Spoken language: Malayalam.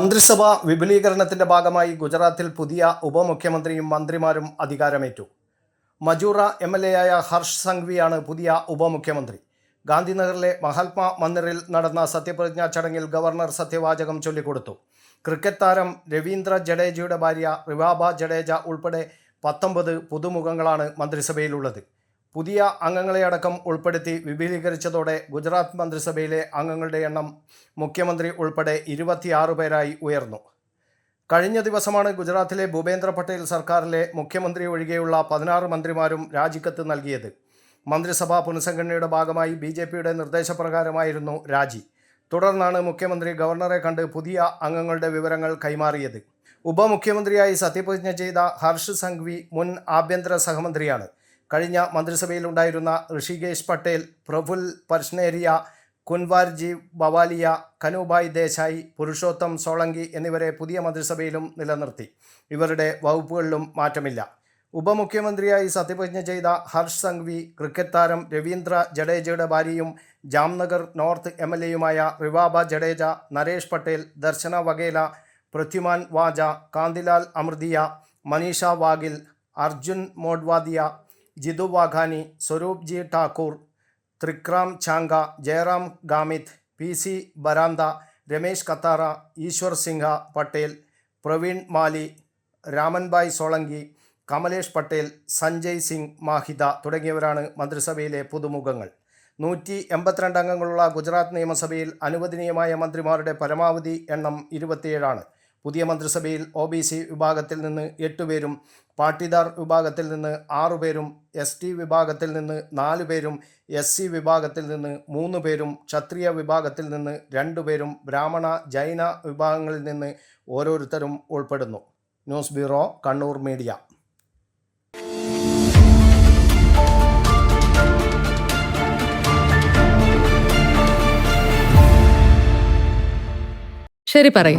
മന്ത്രിസഭ വിപുലീകരണത്തിന്റെ ഭാഗമായി ഗുജറാത്തിൽ പുതിയ ഉപമുഖ്യമന്ത്രിയും മന്ത്രിമാരും അധികാരമേറ്റു. മജൂറ എം എൽ എ ആയ ഹർഷ് സംഘ്വിയാണ് പുതിയ ഉപമുഖ്യമന്ത്രി. ഗാന്ധിനഗറിലെ മഹാത്മാ മന്ദിറിൽ നടന്ന സത്യപ്രതിജ്ഞാ ചടങ്ങിൽ ഗവർണർ സത്യവാചകം ചൊല്ലിക്കൊടുത്തു. ക്രിക്കറ്റ് താരം രവീന്ദ്ര ജഡേജയുടെ ഭാര്യ റിവാബ ജഡേജ ഉൾപ്പെടെ പത്തൊമ്പത് പുതുമുഖങ്ങളാണ് മന്ത്രിസഭയിലുള്ളത്. പുതിയ അംഗങ്ങളെ അടക്കം ഉൾപ്പെടുത്തി വിപുലീകരിച്ചതോടെ ഗുജറാത്ത് മന്ത്രിസഭയിലെ അംഗങ്ങളുടെ എണ്ണം മുഖ്യമന്ത്രി ഉൾപ്പെടെ ഇരുപത്തിയാറ് പേരായി ഉയർന്നു. കഴിഞ്ഞ ദിവസമാണ് ഗുജറാത്തിലെ ഭൂപേന്ദ്ര പട്ടേൽ സർക്കാരിലെ മുഖ്യമന്ത്രി ഒഴികെയുള്ള പതിനാറ് മന്ത്രിമാരും രാജിക്കത്ത് നൽകിയത്. മന്ത്രിസഭാ പുനഃസംഘടനയുടെ ഭാഗമായി ബി ജെ പിയുടെ നിർദ്ദേശപ്രകാരമായിരുന്നു രാജി. തുടർന്നാണ് മുഖ്യമന്ത്രി ഗവർണറെ കണ്ട് പുതിയ അംഗങ്ങളുടെ വിവരങ്ങൾ കൈമാറിയത്. ഉപമുഖ്യമന്ത്രിയായി സത്യപ്രതിജ്ഞ ചെയ്ത ഹർഷ് സംഘ്വി മുൻ ആഭ്യന്തര സഹമന്ത്രിയാണ്. കഴിഞ്ഞ മന്ത്രിസഭയിലുണ്ടായിരുന്ന ഋഷികേശ് പട്ടേൽ പ്രഫുൽ പർഷ്നേരിയ കുൻവാർജി ബവാലിയ കനുഭായ് ദേശായി പുരുഷോത്തം സോളങ്കി എന്നിവരെ പുതിയ മന്ത്രിസഭയിലും നിലനിർത്തി. ഇവരുടെ വകുപ്പുകളിലും മാറ്റമില്ല. ഉപമുഖ്യമന്ത്രിയായി സത്യപ്രതിജ്ഞ ചെയ്ത ഹർഷ് സംഘ്വി ക്രിക്കറ്റ് താരം രവീന്ദ്ര ജഡേജയുടെ ഭാര്യയും ജാംനഗർ നോർത്ത് എം എൽ എയുമായ റിവാബ ജഡേജ നരേഷ് പട്ടേൽ ദർശന വഗേല പൃഥ്വിമാൻ വാജ കാന്തിലാൽ അമൃതിയ മനീഷ വാഗിൽ അർജുൻ മോഡ്വാദിയ ജിതു വാഘാനി സ്വരൂപ് ജി ഠാക്കൂർ ത്രിക്രാം ചാങ്ക ജയറാം ഗാമിത് പി സി ബരാന്ത രമേശ് കത്താറ ഈശ്വർ സിംഹ പട്ടേൽ പ്രവീൺ മാലി രാമൻഭായ് സോളങ്കി കമലേഷ് പട്ടേൽ സഞ്ജയ് സിംഗ് മാഹിദ തുടങ്ങിയവരാണ് മന്ത്രിസഭയിലെ പുതുമുഖങ്ങൾ. നൂറ്റി എൺപത്തിരണ്ട് അംഗങ്ങളുള്ള ഗുജറാത്ത് നിയമസഭയിൽ അനുവദനീയമായ മന്ത്രിമാരുടെ പരമാവധി എണ്ണം ഇരുപത്തിയേഴാണ്. പുതിയ മന്ത്രിസഭയിൽ ഒ ബി സി വിഭാഗത്തിൽ നിന്ന് എട്ടുപേരും പാട്ടിദാർ വിഭാഗത്തിൽ നിന്ന് ആറുപേരും എസ് ടി വിഭാഗത്തിൽ നിന്ന് നാല് പേരും എസ് സി വിഭാഗത്തിൽ നിന്ന് മൂന്ന് പേരും ക്ഷത്രിയ വിഭാഗത്തിൽ നിന്ന് രണ്ടുപേരും ബ്രാഹ്മണ ജൈന വിഭാഗങ്ങളിൽ നിന്ന് ഓരോരുത്തരും ഉൾപ്പെടുന്നു. News bureau Kannur media. ശരി പറയ്.